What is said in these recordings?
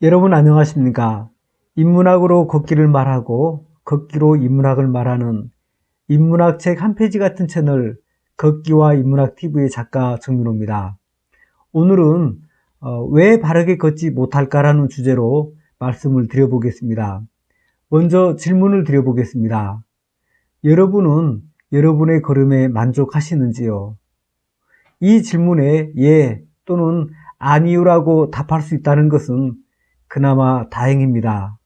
여러분 안녕하십니까? 인문학으로 걷기를 말하고 걷기로 인문학을 말하는 인문학 책 한 페이지 같은 채널 걷기와 인문학 TV의 작가 정민호입니다. 오늘은 어, 왜 바르게 걷지 못할까라는 주제로 말씀을 드려보겠습니다. 먼저 질문을 드려보겠습니다. 여러분은 여러분의 걸음에 만족하시는지요? 이 질문에 예 또는 아니요라고 답할 수 있다는 것은 그나마 다행입니다.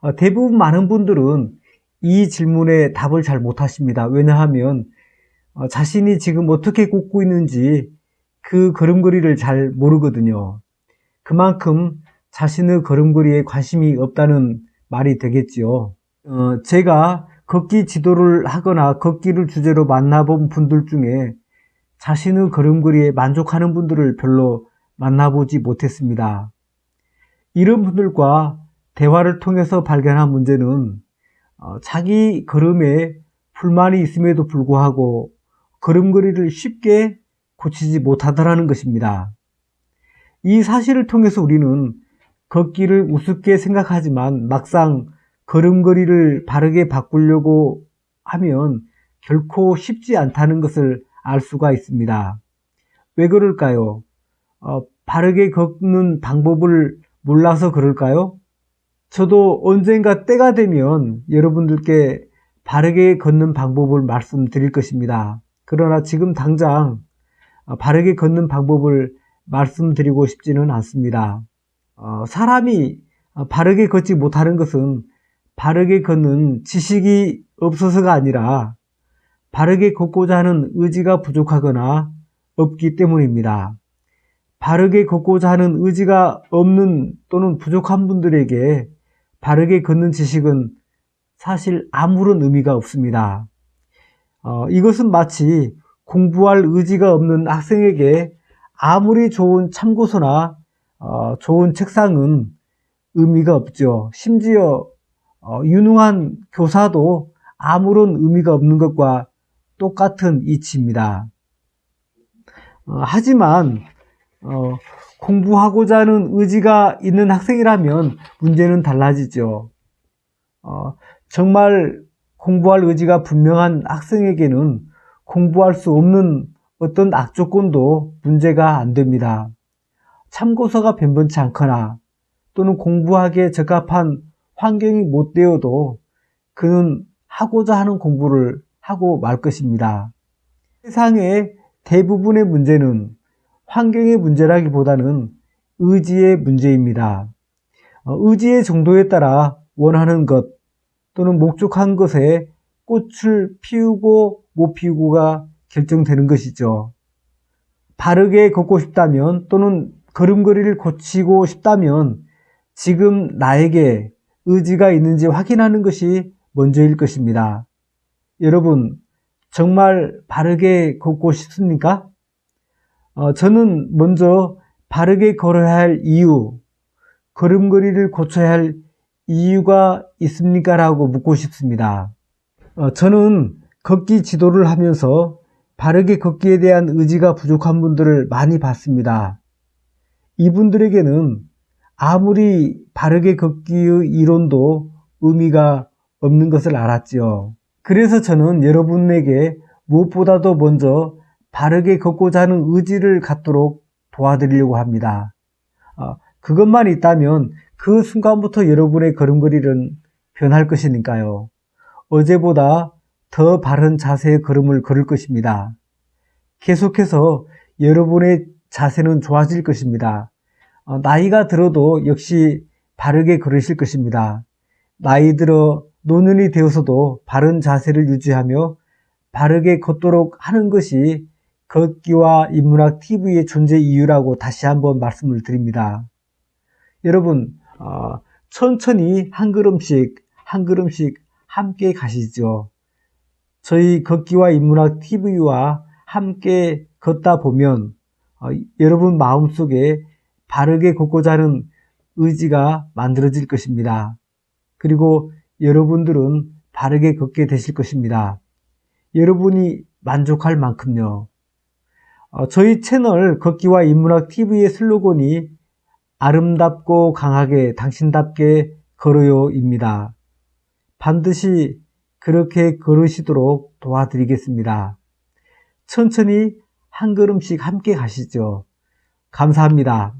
어, 대부분 많은 분들은 이 질문에 답을 잘 못하십니다. 왜냐하면 어, 자신이 지금 어떻게 걷고 있는지 그 걸음걸이를 잘 모르거든요. 그만큼 자신의 걸음걸이에 관심이 없다는 말이 되겠지요. 어, 제가 걷기 지도를 하거나 걷기를 주제로 만나본 분들 중에 자신의 걸음걸이에 만족하는 분들을 별로 만나보지 못했습니다. 이런 분들과 대화를 통해서 발견한 문제는 어, 자기 걸음에 불만이 있음에도 불구하고 걸음걸이를 쉽게 고치지 못하더라는 것입니다. 이 사실을 통해서 우리는 걷기를 우습게 생각하지만 막상 걸음걸이를 바르게 바꾸려고 하면 결코 쉽지 않다는 것을 알 수가 있습니다. 왜 그럴까요? 어, 바르게 걷는 방법을 몰라서 그럴까요? 저도 언젠가 때가 되면 여러분들께 바르게 걷는 방법을 말씀드릴 것입니다. 그러나 지금 당장 바르게 걷는 방법을 말씀드리고 싶지는 않습니다. 어, 사람이 바르게 걷지 못하는 것은 바르게 걷는 지식이 없어서가 아니라 바르게 걷고자 하는 의지가 부족하거나 없기 때문입니다. 바르게 걷고자 하는 의지가 없는 또는 부족한 분들에게 바르게 걷는 지식은 사실 아무런 의미가 없습니다. 어, 이것은 마치 공부할 의지가 없는 학생에게 아무리 좋은 참고서나 어, 좋은 책상은 의미가 없죠. 심지어 어, 유능한 교사도 아무런 의미가 없는 것과 똑같은 이치입니다. 어, 하지만 어, 공부하고자 하는 의지가 있는 학생이라면 문제는 달라지죠. 어, 정말 공부할 의지가 분명한 학생에게는 공부할 수 없는 어떤 악조건도 문제가 안 됩니다. 참고서가 변변치 않거나 또는 공부하기에 적합한 환경이 못 되어도 그는 하고자 하는 공부를 하고 말 것입니다. 세상의 대부분의 문제는 환경의 문제라기보다는 의지의 문제입니다. 어, 의지의 정도에 따라 원하는 것 또는 목적한 것에 꽃을 피우고 못 피우고가 결정되는 것이죠. 바르게 걷고 싶다면 또는 걸음걸이를 고치고 싶다면 지금 나에게 의지가 있는지 확인하는 것이 먼저일 것입니다. 여러분, 정말 바르게 걷고 싶습니까? 어, 저는 먼저 바르게 걸어야 할 이유, 걸음걸이를 고쳐야 할 이유가 있습니까? 라고 묻고 싶습니다. 어, 저는 걷기 지도를 하면서 바르게 걷기에 대한 의지가 부족한 분들을 많이 봤습니다. 이분들에게는 아무리 바르게 걷기의 이론도 의미가 없는 것을 알았지요. 그래서 저는 여러분에게 무엇보다도 먼저 바르게 걷고자 하는 의지를 갖도록 도와드리려고 합니다. 어, 그것만 있다면 그 순간부터 여러분의 걸음걸이는 변할 것이니까요. 어제보다 더 바른 자세의 걸음을 걸을 것입니다. 계속해서 여러분의 자세는 좋아질 것입니다. 어, 나이가 들어도 역시 바르게 걸으실 것입니다. 나이 들어 노년이 되어서도 바른 자세를 유지하며 바르게 걷도록 하는 것이 걷기와 인문학 TV의 존재 이유라고 다시 한번 말씀을 드립니다. 여러분, 어, 천천히 한 걸음씩, 한 걸음씩 함께 가시죠. 저희 걷기와 인문학 TV와 함께 걷다 보면 어, 여러분 마음속에 바르게 걷고자 하는 의지가 만들어질 것입니다. 그리고 여러분들은 바르게 걷게 되실 것입니다. 여러분이 만족할 만큼요. 어, 저희 채널 걷기와 인문학 TV의 슬로건이 아름답고 강하게 당신답게 걸어요입니다. 반드시 그렇게 걸으시도록 도와드리겠습니다. 천천히 한 걸음씩 함께 가시죠. 감사합니다.